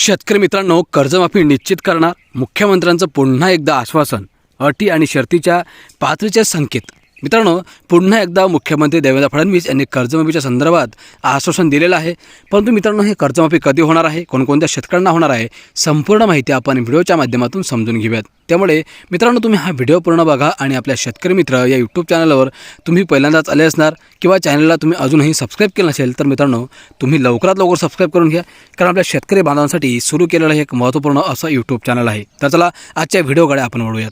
शेतकरी मित्रांनो कर्जमाफी निश्चित करणार. मुख्यमंत्र्यांचं पुन्हा एकदा आश्वासन. अटी आणि शर्तीच्या पात्रीच्या संकेत. मित्रांनो पुन्हा एकदा मुख्यमंत्री देवेंद्र फडणवीस यांनी कर्जमाफीच्या संदर्भात आश्वासन दिलेलं आहे. परंतु मित्रांनो हे कर्जमाफी कधी होणार आहे? कोणकोणत्या शेतकऱ्यांना होणार आहे? संपूर्ण माहिती आपण व्हिडिओच्या माध्यमातून समजून घेऊयात. त्यामुळे मित्रांनो तुम्ही हा व्हिडिओ पूर्ण बघा आणि आपल्या शेतकरी मित्र या यूट्यूब चॅनलवर तुम्ही पहिल्यांदाच आले असणार किंवा चॅनलला तुम्ही अजूनही सबस्क्राईब केलं नसेल तर मित्रांनो तुम्ही लवकरात लवकर सबस्क्राईब करून घ्या. कारण आपल्या शेतकरी बांधवांसाठी सुरू केलेलं हे एक महत्त्वपूर्ण असं यूट्यूब चॅनल आहे. तर चला आजच्या व्हिडिओकडे आपण वळूयात.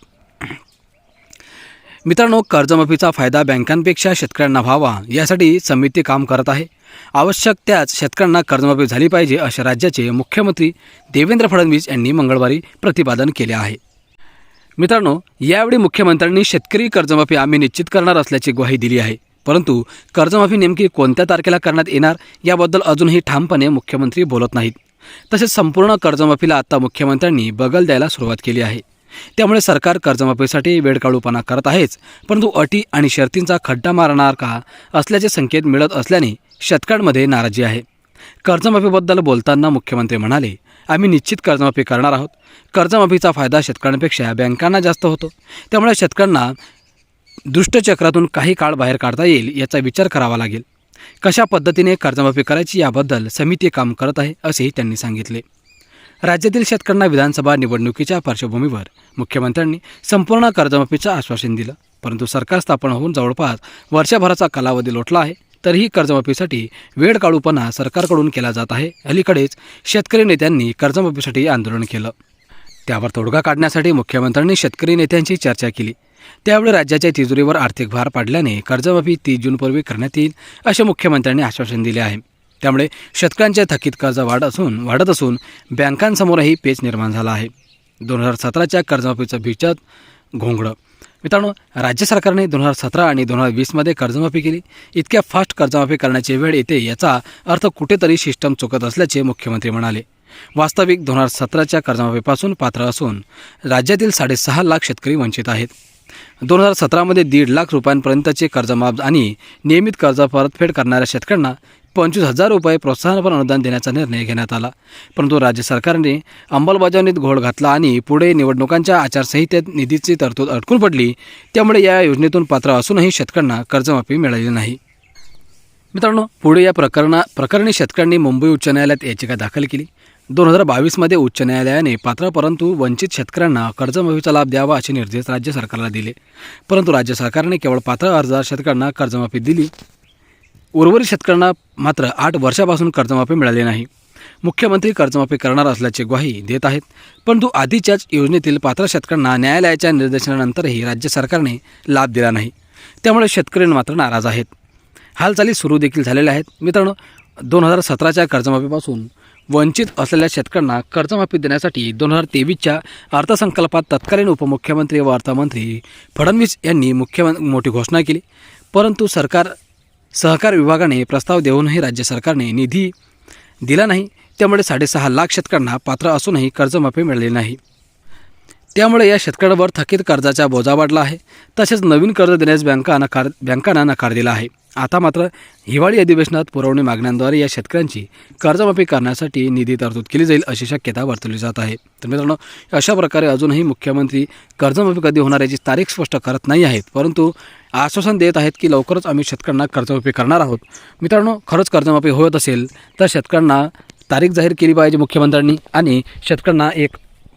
मित्रांनो कर्जमाफीचा फायदा बँकांपेक्षा शेतकऱ्यांना व्हावा यासाठी समिती काम करत आहे. आवश्यक त्याच शेतकऱ्यांना कर्जमाफी झाली पाहिजे अशा राज्याचे मुख्यमंत्री देवेंद्र फडणवीस यांनी मंगळवारी प्रतिपादन केले आहे. मित्रांनो यावेळी मुख्यमंत्र्यांनी शेतकरी कर्जमाफी आम्ही निश्चित करणार असल्याची ग्वाही दिली आहे. परंतु कर्जमाफी नेमकी कोणत्या तारखेला करण्यात येणार याबद्दल अजूनही ठामपणे मुख्यमंत्री बोलत नाहीत. तसेच संपूर्ण कर्जमाफीला आता मुख्यमंत्र्यांनी बगल द्यायला सुरुवात केली आहे. त्यामुळे सरकार कर्जमाफीसाठी वेळकाळूपणा करत आहेच परंतु अटी आणि शर्तींचा खड्डा मारणार का असल्याचे संकेत मिळत असल्याने शेतकऱ्यांमध्ये नाराजी आहे. कर्जमाफीबद्दल बोलताना मुख्यमंत्री म्हणाले आम्ही निश्चित कर्जमाफी करणार आहोत. कर्जमाफीचा फायदा शेतकऱ्यांपेक्षा बँकांना जास्त होतो. त्यामुळे शेतकऱ्यांना दुष्टचक्रातून काही काळ बाहेर काढता येईल याचा विचार करावा लागेल. कशा पद्धतीने कर्जमाफी करायची याबद्दल समिती काम करत आहे असेही त्यांनी सांगितले. राज्यातील शेतकऱ्यांना विधानसभा निवडणुकीच्या पार्श्वभूमीवर मुख्यमंत्र्यांनी संपूर्ण कर्जमाफीचं आश्वासन दिलं. परंतु सरकार स्थापन होऊन जवळपास वर्षभराचा कालावधी लोटला आहे तरीही कर्जमाफीसाठी वेळ काढूपणा सरकारकडून केला जात आहे. अलीकडेच शेतकरी नेत्यांनी कर्जमाफीसाठी आंदोलन केलं. त्यावर तोडगा काढण्यासाठी मुख्यमंत्र्यांनी शेतकरी नेत्यांची चर्चा केली. त्यावेळी राज्याच्या तिजोरीवर आर्थिक भार पाडल्याने कर्जमाफी तीस जूनपूर्वी करण्यात येईल असे मुख्यमंत्र्यांनी आश्वासन दिले आहे. त्यामुळे शेतकऱ्यांच्या थकीत कर्ज वाढ असून वाढत असून बँकांसमोरही पेच निर्माण झाला आहे. दोन हजार सतराच्या कर्जमाफीचं भीषण घोंगडं. मित्रांनो राज्य सरकारने दोन हजार सतरा आणि दोन हजार वीसमध्ये कर्जमाफी केली. इतक्या फास्ट कर्जमाफी करण्याची वेळ येते याचा अर्थ कुठेतरी सिस्टम चुकत असल्याचे मुख्यमंत्री म्हणाले. वास्तविक दोन हजार सतराच्या कर्जमाफीपासून पात्र असून राज्यातील साडेसहा लाख शेतकरी वंचित आहेत. दोन हजार सतरामध्ये दीड लाख रुपयांपर्यंतचे कर्जमाफ आणि नियमित कर्ज परतफेड करणाऱ्या शेतकऱ्यांना पंचवीस हजार रुपये प्रोत्साहनपर अनुदान देण्याचा निर्णय घेण्यात आला. परंतु राज्य सरकारने अंमलबजावणीत घोळ घातला आणि पुढे निवडणुकांच्या आचारसंहितेत निधीची तरतूद अडकून पडली. त्यामुळे या योजनेतून पात्र असूनही शेतकऱ्यांना कर्जमाफी मिळाली नाही. मित्रांनो पुढे या प्रकरणा प्रकरणी शेतकऱ्यांनी मुंबई उच्च न्यायालयात याचिका दाखल केली. दोन हजार बावीसमध्ये उच्च न्यायालयाने पात्र परंतु वंचित शेतकऱ्यांना कर्जमाफीचा लाभ द्यावा असे निर्देश राज्य सरकारला दिले. परंतु राज्य सरकारने केवळ पात्र अर्जदार शेतकऱ्यांना कर्जमाफी दिली. उर्वरित शेतकऱ्यांना मात्र आठ वर्षापासून कर्जमाफी मिळाली नाही. मुख्यमंत्री कर्जमाफी करणार असल्याची ग्वाही देत आहेत. परंतु आधीच्याच योजनेतील पात्र शेतकऱ्यांना न्यायालयाच्या निर्देशनानंतरही राज्य सरकारने लाभ दिला नाही. त्यामुळे शेतकरी मात्र नाराज आहेत. हालचाली सुरू देखील झालेल्या आहेत. मित्रांनो दोन हजार सतराच्या कर्जमाफीपासून वंचित असलेल्या शेतकऱ्यांना कर्जमाफी देण्यासाठी दोन हजार तेवीसच्या अर्थसंकल्पात तत्कालीन उपमुख्यमंत्री व अर्थमंत्री फडणवीस यांनी मुख्यमं मोठी घोषणा केली. परंतु सरकार सहकार विभागाने प्रस्ताव देऊनही राज्य सरकारने निधी दिला नाही. त्यामुळे साडेसहा लाख शेतकऱ्यांना पात्र असूनही कर्जमाफी मिळाली नाही. त्यामुळे या शेतकऱ्यांवर थकीत कर्जाचा बोजा वाढला आहे. तसेच नवीन कर्ज देण्यास बँका नकार बँकांना नकार दिला आहे. आता मात्र हिवाळी अधिवेशनात पुरवणी मागण्यांद्वारे या शेतकऱ्यांची कर्जमाफी करण्यासाठी निधी तरतूद केली जाईल अशी शक्यता वर्तवली जात आहे. तर मित्रांनो अशा प्रकारे अजूनही मुख्यमंत्री कर्जमाफी कधी होणार याची तारीख स्पष्ट करत नाही आहेत परंतु आश्वासन देत आहेत की लवकरच आम्ही शेतकऱ्यांना कर्जमाफी करणार आहोत. मित्रांनो खरंच कर्जमाफी होत असेल तर शेतकऱ्यांना तारीख जाहीर केली पाहिजे मुख्यमंत्र्यांनी आणि शेतकऱ्यांना एक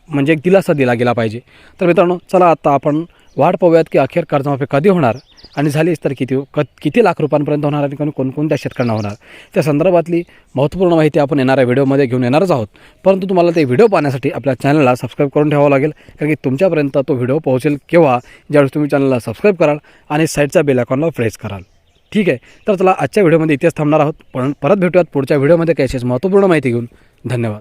म्हणजे एक दिलासा दिला गेला पाहिजे. तर मित्रांनो चला आता आपण वाट पाहूयात की अखेर कर्जमाफी कधी होणार आणि झालीच तर किती क किती लाख रुपयांपर्यंत होणार आणि कोण कोणकोणत्या शेतकऱ्यांना होणार? त्या संदर्भातली महत्त्वपूर्ण माहिती आपण येणाऱ्या व्हिडिओमध्ये घेऊन येणारच आहोत. परंतु तुम्हाला ते व्हिडिओ पाहण्यासाठी आपल्या चॅनलला सबस्क्राईब करून ठेवावं लागेल कारण की तुमच्यापर्यंत तो व्हिडिओ पोहोचेल केव्हा? ज्यावेळेस तुम्ही चॅनलला सबस्क्राईब कराल आणि साईडचा बेल आयकॉनला प्रेस कराल. ठीक आहे? तर चला आजच्या व्हिडिओमध्ये इतिहास थांबणार आहोत. पण परत भेटूयात पुढच्या व्हिडिओमध्ये. काही महत्त्वपूर्ण माहिती घेऊन. धन्यवाद.